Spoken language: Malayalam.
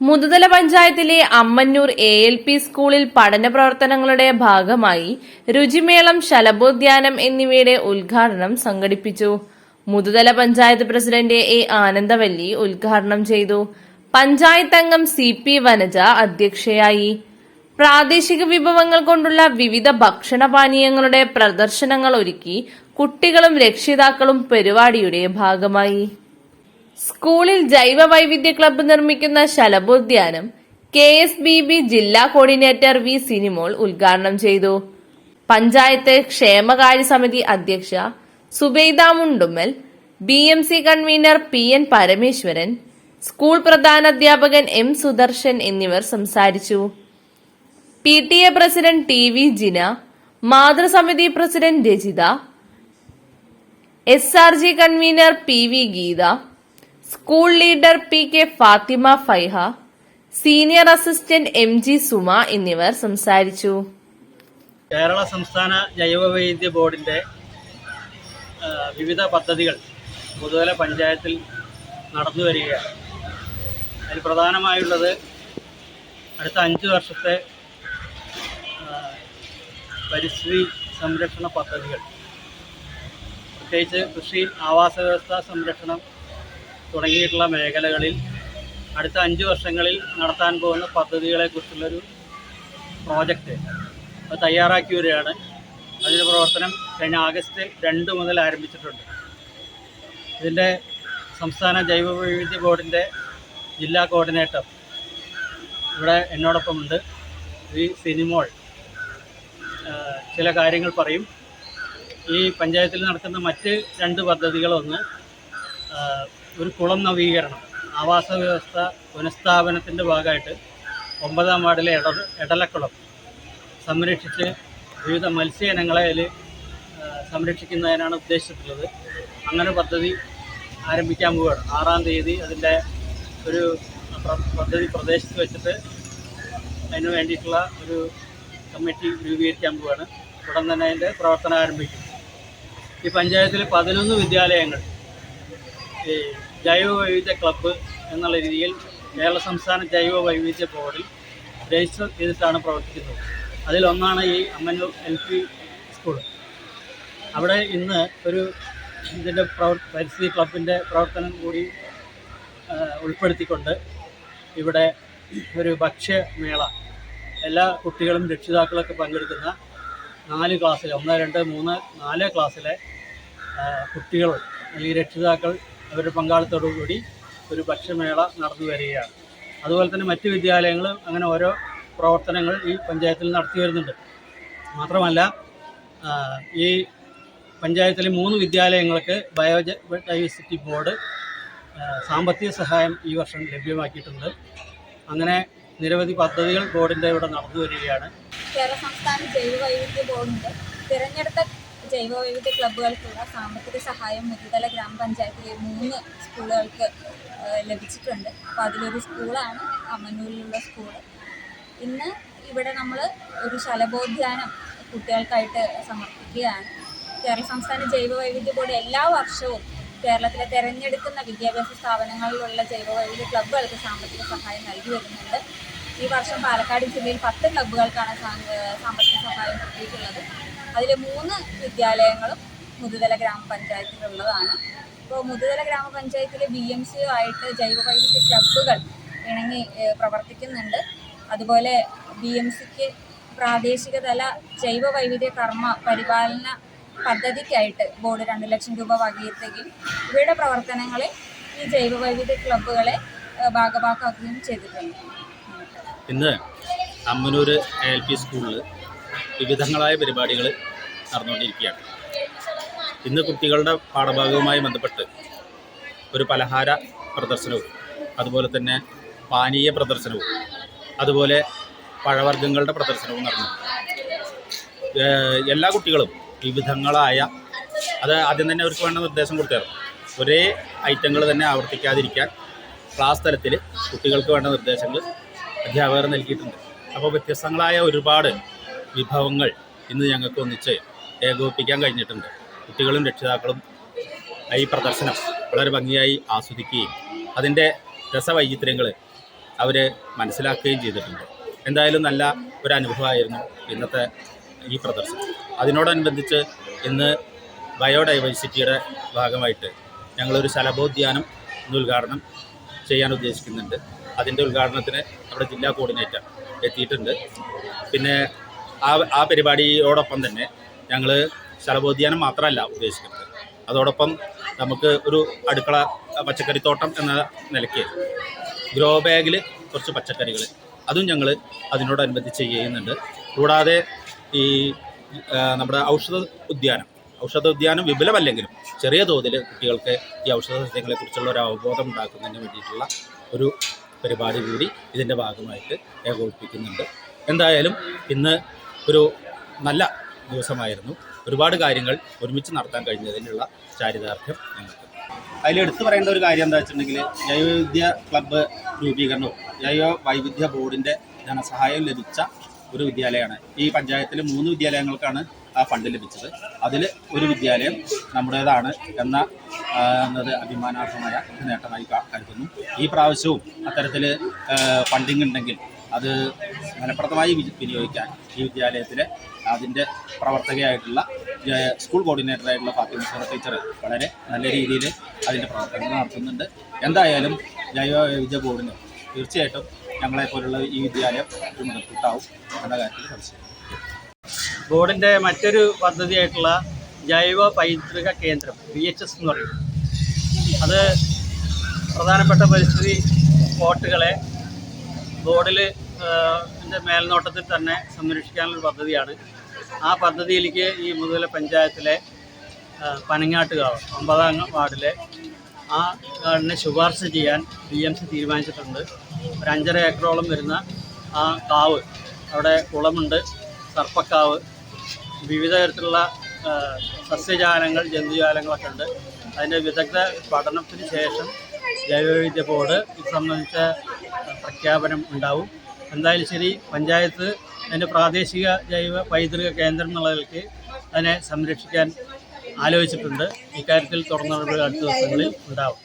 മുതുതല പഞ്ചായത്തിലെ അമ്മന്നൂർ എ എൽ പി സ്കൂളിൽ പഠന പ്രവർത്തനങ്ങളുടെ ഭാഗമായി രുചിമേളം ശലഭോദ്യാനം എന്നിവയുടെ ഉദ്ഘാടനം സംഘടിപ്പിച്ചു. മുതുതല പഞ്ചായത്ത് പ്രസിഡന്റ് എ ആനന്ദവല്ലി ഉദ്ഘാടനം ചെയ്തു. പഞ്ചായത്ത് അംഗം സി പി വനജ അധ്യക്ഷയായി. പ്രാദേശിക വിഭവങ്ങൾ കൊണ്ടുള്ള വിവിധ ഭക്ഷണപാനീയങ്ങളുടെ പ്രദർശനങ്ങൾ ഒരുക്കി കുട്ടികളും രക്ഷിതാക്കളും പരിപാടിയുടെ ഭാഗമായി. സ്കൂളിൽ ജൈവ വൈവിധ്യ ക്ലബ്ബ് നിർമ്മിക്കുന്ന ശലഭോദ്യാനം കെ എസ് ബി ബി ജില്ലാ കോർഡിനേറ്റർ വി സിനിമോൾ ഉദ്ഘാടനം ചെയ്തു. പഞ്ചായത്ത് ക്ഷേമകാര്യ സമിതി അധ്യക്ഷ Zubaida Mundummal B M C convener P N Parameswaran school പ്രധാനാധ്യാപകൻ M Sudarshan എന്നിവർ സംസാരിച്ചു. P T A president T V Jina മാതൃസമിതി president Rajitha S R G convener P V Geetha school leader P K Fathima Faiha senior assistant M G Suma എന്നിവർ സംസാരിച്ചു. കേരള സംസ്ഥാന ജൈവവൈവിധ്യ ബോർഡിന്റെ വിവിധ പദ്ധതികൾ പൊതുതല പഞ്ചായത്തിൽ നടന്നു വരികയാണ്. അതിൽ പ്രധാനമായുള്ളത് അടുത്ത അഞ്ച് വർഷത്തെ പരിസ്ഥിതി സംരക്ഷണ പദ്ധതികൾ. പ്രത്യേകിച്ച് കൃഷി ആവാസ വ്യവസ്ഥ സംരക്ഷണം തുടങ്ങിയിട്ടുള്ള മേഖലകളിൽ അടുത്ത അഞ്ച് വർഷങ്ങളിൽ നടത്താൻ പോകുന്ന പദ്ധതികളെക്കുറിച്ചുള്ളൊരു പ്രോജക്റ്റ് അത് തയ്യാറാക്കി വരികയാണ് അതിന്റെ പ്രവർത്തനം കഴിഞ്ഞ ആഗസ്റ്റ് രണ്ട് മുതൽ ആരംഭിച്ചിട്ടുണ്ട്. ഇതിന്റെ സംസ്ഥാന ജൈവ വൈവിധ്യ ബോർഡിന്റെ ജില്ലാ കോർഡിനേറ്റർ ഇവിടെ എന്നോടൊപ്പമുണ്ട്. ഈ സിനിമോൾ. ചില കാര്യങ്ങൾ പറയും. ഈ പഞ്ചായത്തിൽ നടക്കുന്ന മറ്റ് രണ്ട് പദ്ധതികളൊന്ന് ഒരു കുളം നവീകരണം. ആവാസ വ്യവസ്ഥ പുനഃസ്ഥാപനത്തിന്റെ ഭാഗമായിട്ട് ഒമ്പതാം വാർഡിലെ എട എടലക്കുളം സംരക്ഷിച്ച് വിവിധ മത്സ്യ ഇനങ്ങളെ അതിൽ സംരക്ഷിക്കുന്നതിനാണ് ഉദ്ദേശിച്ചിട്ടുള്ളത്. അങ്ങനെ പദ്ധതി ആരംഭിക്കാൻ പോവുകയാണ്. ആറാം തീയതി അതിന്റെ ഒരു പദ്ധതി പ്രദേശത്ത് വെച്ചിട്ട് അതിന് വേണ്ടിയിട്ടുള്ള ഒരു കമ്മിറ്റി രൂപീകരിക്കാൻ പോവുകയാണ്. ഉടൻ തന്നെ അതിന്റെ പ്രവർത്തനം ആരംഭിക്കും. ഈ പഞ്ചായത്തിൽ പതിനൊന്ന് വിദ്യാലയങ്ങൾ ഈ ജൈവ വൈവിധ്യ ക്ലബ്ബ് എന്നുള്ള രീതിയിൽ കേരള സംസ്ഥാന ജൈവ വൈവിധ്യ ബോർഡിൽ രജിസ്റ്റർ ചെയ്തിട്ടാണ് പ്രവർത്തിക്കുന്നത്. അതിലൊന്നാണ് ഈ അമ്മന്നൂർ എൽ പി സ്കൂൾ അവിടെ ഇന്ന് ഒരു ഇതിന്റെ പ്രവർ പരിസ്ഥിതി ക്ലബിന്റെ പ്രവർത്തനം കൂടി ഉൾപ്പെടുത്തിക്കൊണ്ട് ഇവിടെ ഒരു ഭക്ഷ്യമേള എല്ലാ കുട്ടികളും രക്ഷിതാക്കളൊക്കെ പങ്കെടുക്കുന്ന നാല് ക്ലാസ്സിലെ ഒന്ന് രണ്ട് മൂന്ന് നാല് ക്ലാസ്സിലെ കുട്ടികൾ അല്ലെങ്കിൽ രക്ഷിതാക്കൾ അവരുടെ പങ്കാളിത്തോടു കൂടി ഒരു ഭക്ഷ്യമേള നടന്നു വരികയാണ്. അതുപോലെ തന്നെ മറ്റ് വിദ്യാലയങ്ങൾ അങ്ങനെ ഓരോ പ്രവർത്തനങ്ങൾ ഈ പഞ്ചായത്തിൽ നടത്തി വരുന്നുണ്ട്. മാത്രമല്ല ഈ പഞ്ചായത്തിലെ മൂന്ന് വിദ്യാലയങ്ങൾക്ക് ബയോജ ഡൈവേഴ്സിറ്റി ബോർഡ് സാമ്പത്തിക സഹായം ഈ വർഷം ലഭ്യമാക്കിയിട്ടുണ്ട്. അങ്ങനെ നിരവധി പദ്ധതികൾ ബോർഡിന്റെ ഇവിടെ നടന്നു വരികയാണ്. കേരള സംസ്ഥാന ജൈവ വൈവിധ്യ ബോർഡിന്റെ തിരഞ്ഞെടുത്ത ജൈവ വൈവിധ്യ ക്ലബ്ബുകൾക്കുള്ള സാമ്പത്തിക സഹായം മുതുതല ഗ്രാമപഞ്ചായത്തിലെ മൂന്ന് സ്കൂളുകൾക്ക് ലഭിച്ചിട്ടുണ്ട്. അപ്പോൾ അതിലൊരു സ്കൂളാണ് അമനൂരിലുള്ള സ്കൂൾ ഇന്ന് ഇവിടെ നമ്മൾ ഒരു ശലബോധ്യാനം കുട്ടികൾക്കായിട്ട് സമർപ്പിക്കുകയാണ്. കേരള സംസ്ഥാന ജൈവവൈവിധ്യ ബോർഡ് എല്ലാ വർഷവും കേരളത്തിലെ തിരഞ്ഞെടുക്കുന്ന വിദ്യാഭ്യാസ സ്ഥാപനങ്ങളിലുള്ള ജൈവവൈവിധ്യ ക്ലബ്ബുകൾക്ക് സാമ്പത്തിക സഹായം നൽകി വരുന്നുണ്ട്. ഈ വർഷം പാലക്കാട് ജില്ലയിൽ പത്ത് ക്ലബ്ബുകൾക്കാണ് സാമ്പത്തിക സഹായം കിട്ടിയിട്ടുള്ളത് അതിൽ മൂന്ന് വിദ്യാലയങ്ങളും മുതുതല ഗ്രാമപഞ്ചായത്തിലുള്ളതാണ്. ഇപ്പോൾ മുതുതല ഗ്രാമപഞ്ചായത്തിൽ ബി എം സി ആയിട്ട് ജൈവ വൈവിധ്യ ക്ലബ്ബുകൾ ഇണങ്ങി പ്രവർത്തിക്കുന്നുണ്ട്. അതുപോലെ ബി എം സിക്ക് പ്രാദേശിക തല ജൈവ വൈവിധ്യ കർമ്മ പരിപാലന പദ്ധതിക്കായിട്ട് ബോർഡ് രണ്ട് ലക്ഷം രൂപ വകയിരുത്തുകയും ഇവയുടെ പ്രവർത്തനങ്ങളെ ഈ ജൈവ വൈവിധ്യ ക്ലബ്ബുകളെ ഭാഗഭാക്കാക്കുകയും ചെയ്തിട്ടുണ്ട്. ഇന്ന് അമ്മനൂർ എൽ പി സ്കൂളിൽ വിവിധങ്ങളായ പരിപാടികൾ നടന്നുകൊണ്ടിരിക്കുകയാണ്. ഇന്ന് കുട്ടികളുടെ പാഠഭാഗവുമായി ബന്ധപ്പെട്ട് ഒരു പലഹാര പ്രദർശനവും അതുപോലെ തന്നെ പാനീയ പ്രദർശനവും അതുപോലെ പഴവർഗങ്ങളുടെ പ്രദർശനവും നടന്നു. എല്ലാ കുട്ടികളും വിവിധങ്ങളായ അത് ആദ്യം തന്നെ അവർക്ക് വേണ്ട നിർദ്ദേശം കൊടുത്തായിരുന്നു. ഒരേ ഐറ്റങ്ങൾ തന്നെ ആവർത്തിക്കാതിരിക്കാൻ ക്ലാസ് തലത്തിൽ കുട്ടികൾക്ക് വേണ്ട നിർദ്ദേശങ്ങൾ അധ്യാപകർ നൽകിയിട്ടുണ്ട്. അപ്പോൾ വ്യത്യസ്തങ്ങളായ ഒരുപാട് വിഭവങ്ങൾ ഇന്ന് ഞങ്ങൾക്ക് ഒന്നിച്ച് ഏകോപിപ്പിക്കാൻ കഴിഞ്ഞിട്ടുണ്ട്. കുട്ടികളും രക്ഷിതാക്കളും ഈ പ്രദർശനം വളരെ ഭംഗിയായി ആസ്വദിക്കുകയും അതിന്റെ രസവൈചിത്ര്യങ്ങൾ അവർ മനസ്സിലാക്കുകയും ചെയ്തിട്ടുണ്ട്. എന്തായാലും നല്ല ഒരു അനുഭവമായിരുന്നു ഇന്നത്തെ ഈ പ്രദർശനം. അതിനോടനുബന്ധിച്ച് ഇന്ന് ബയോഡൈവേഴ്സിറ്റിയുടെ ഭാഗമായിട്ട് ഞങ്ങളൊരു ശലഭോദ്യാനം ഇന്ന് ഉദ്ഘാടനം ചെയ്യാൻ ഉദ്ദേശിക്കുന്നുണ്ട്. അതിന്റെ ഉദ്ഘാടനത്തിന് നമ്മുടെ ജില്ലാ കോർഡിനേറ്റർ എത്തിയിട്ടുണ്ട്. പിന്നെ ആ ആ പരിപാടിയോടൊപ്പം തന്നെ ഞങ്ങൾ ശലഭോദ്യാനം മാത്രമല്ല ഉദ്ദേശിക്കുന്നത്. അതോടൊപ്പം നമുക്ക് ഒരു അടുക്കള പച്ചക്കറിത്തോട്ടം എന്ന നിലയ്ക്ക് ഗ്രോ ബാഗിൽ കുറച്ച് പച്ചക്കറികൾ അതും ഞങ്ങൾ അതിനോടനുബന്ധിച്ച് ചെയ്യുന്നുണ്ട്. കൂടാതെ ഈ നമ്മുടെ ഔഷധ ഉദ്യാനം. ഔഷധ ഉദ്യാനം വിപുലമല്ലെങ്കിലും ചെറിയ തോതിൽ കുട്ടികൾക്ക് ഈ ഔഷധ സസ്യങ്ങളെക്കുറിച്ചുള്ള ഒരു അവബോധം ഉണ്ടാക്കുന്നതിന് വേണ്ടിയിട്ടുള്ള ഒരു പരിപാടി കൂടി ഇതിന്റെ ഭാഗമായിട്ട് ഏകോപിപ്പിക്കുന്നുണ്ട്. എന്തായാലും ഇന്ന് ഒരു നല്ല ദിവസമായിരുന്നു. ഒരുപാട് കാര്യങ്ങൾ ഒരുമിച്ച് നടത്താൻ കഴിഞ്ഞതിനുള്ള ചാരിതാർത്ഥ്യം ഞങ്ങൾക്ക്. അതിൽ എടുത്തു പറയേണ്ട ഒരു കാര്യം എന്താ വെച്ചിട്ടുണ്ടെങ്കിൽ ജൈവവിദ്യ ക്ലബ്ബ് രൂപീകരണവും ജൈവ വൈവിധ്യ ബോർഡിന്റെ ധനസഹായം ലഭിച്ച ഒരു വിദ്യാലയമാണ്. ഈ പഞ്ചായത്തിലെ മൂന്ന് വിദ്യാലയങ്ങൾക്കാണ് ആ ഫണ്ട് ലഭിച്ചത്. അതിൽ ഒരു വിദ്യാലയം നമ്മുടേതാണ് എന്ന എന്നത് അഭിമാനാർഹമായ നേട്ടമായി കരുതുന്നു. ഈ പ്രാവശ്യവും അത്തരത്തിൽ ഫണ്ടിങ് ഉണ്ടെങ്കിൽ അത് ഫലപ്രദമായി വിനിയോഗിക്കാൻ ഈ വിദ്യാലയത്തിലെ അതിന്റെ പ്രവർത്തകയായിട്ടുള്ള സ്കൂൾ കോർഡിനേറ്ററായിട്ടുള്ള ഫാത്തിമ സോറ ടീച്ചർ വളരെ നല്ല രീതിയിൽ അതിന്റെ പ്രവർത്തനങ്ങൾ നടത്തുന്നുണ്ട്. എന്തായാലും ജൈവ വൈവിധ്യ ബോർഡിന് തീർച്ചയായിട്ടും ഞങ്ങളെപ്പോലുള്ള ഈ വിദ്യാലയം ഒരു മുതൽക്കൂട്ടാവും എന്ന കാര്യത്തിൽ സംശയം ബോർഡിന്റെ മറ്റൊരു പദ്ധതിയായിട്ടുള്ള ജൈവ പൈതൃക കേന്ദ്രം ബി എച്ച് എസ് എന്ന് പറയും. അത് പ്രധാനപ്പെട്ട പരിസ്ഥിതി സ്പോട്ടുകളെ ബോർഡിൽ മേൽനോട്ടത്തിൽ തന്നെ സംരക്ഷിക്കാനുള്ള പദ്ധതിയാണ്. ആ പദ്ധതിയിലേക്ക് ഈ മുതല പഞ്ചായത്തിലെ പനങ്ങാട്ടുകാവ് ഒമ്പതാം വാർഡിലെ ആ കാടിനെ ശുപാർശ ചെയ്യാൻ ബി എം സി തീരുമാനിച്ചിട്ടുണ്ട്. ഒരു അഞ്ചര ഏക്കറോളം വരുന്ന ആ കാവ് അവിടെ കുളമുണ്ട് സർപ്പക്കാവ് വിവിധ തരത്തിലുള്ള സസ്യജാലങ്ങൾ ജന്തുജാലങ്ങളൊക്കെ ഉണ്ട്. അതിന്റെ വിദഗ്ധ പഠനത്തിന് ശേഷം ജൈവവൈവിധ്യ ബോർഡ് ഇത് സംബന്ധിച്ച പ്രഖ്യാപനം ഉണ്ടാവും. എന്തായാലും ശരി പഞ്ചായത്ത് അതിന്റെ പ്രാദേശിക ജൈവ പൈതൃക കേന്ദ്രം എന്നുള്ള നിലയ്ക്ക് അതിനെ സംരക്ഷിക്കാൻ ആലോചിച്ചിട്ടുണ്ട്. ഇക്കാര്യത്തിൽ നടപടികൾ അടുത്ത ദിവസങ്ങളിൽ ഉണ്ടാവും.